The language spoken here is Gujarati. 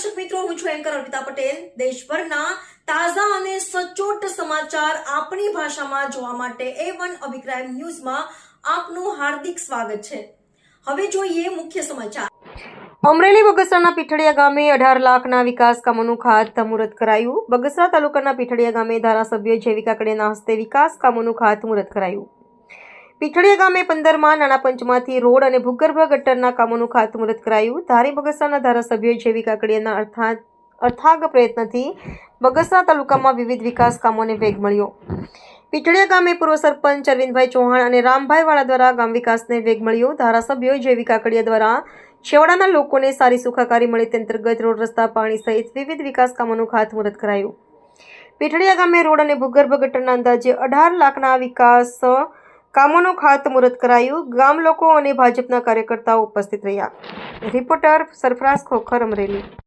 દર્શક મિત્રો, હું છું એન્કર અર્પિતા પટેલ. દેશભરના તાજા અને સચોટ સમાચાર આપણી ભાષામાં જોવા માટે એ વન અભિપ્રાય ન્યૂઝમાં આપનું હાર્દિક સ્વાગત છે. હવે જોઈએ મુખ્ય સમાચાર. અમરેલી બગસરાના પીઠડિયા ગામે અઢાર લાખના વિકાસ કામોનું ખાતમુહૂર્ત કરાયું. બગસરા તાલુકાના પીઠડિયા ગામે ધારાસભ્ય જેવી કાકડિયાના હસ્તે વિકાસ કામોનું ખાતમુહૂર્ત કરાયું. પીઠડિયા ગામે પંદરમાં નાણાં પંચમાંથી રોડ અને ભૂગર્ભ ગટરના કામોનું ખાતમુહૂર્ત કરાયું. ધારી બગસરાના ધારાસભ્ય જેવી કાકડિયાના અર્થાત અર્થાગ પ્રયત્નથી બગસરા તાલુકામાં વિવિધ વિકાસ કામોને વેગ મળ્યો. પીઠડિયા ગામે પૂર્વ સરપંચ અરવિંદભાઈ ચૌહાણ અને રામભાઈ વાળા દ્વારા ગામ વિકાસને વેગ મળ્યો. ધારાસભ્યો જેવી કાકડિયા દ્વારા છેવાડાના લોકોને સારી સુખાકારી મળે તે અંતર્ગત રોડ, રસ્તા, પાણી સહિત વિવિધ વિકાસ કામોનું ખાતમુહૂર્ત કરાયું. પીઠળિયા ગામે રોડ અને ભૂગર્ભ ગટરના અંદાજે અઢાર લાખના વિકાસ કામોનું ખાતમુહૂર્ત કરાયું. ગામ લોકો અને ભાજપના કાર્યકર્તાઓ ઉપસ્થિત રહ્યા. રિપોર્ટર સરફરાઝ ખોખર અમરેલી.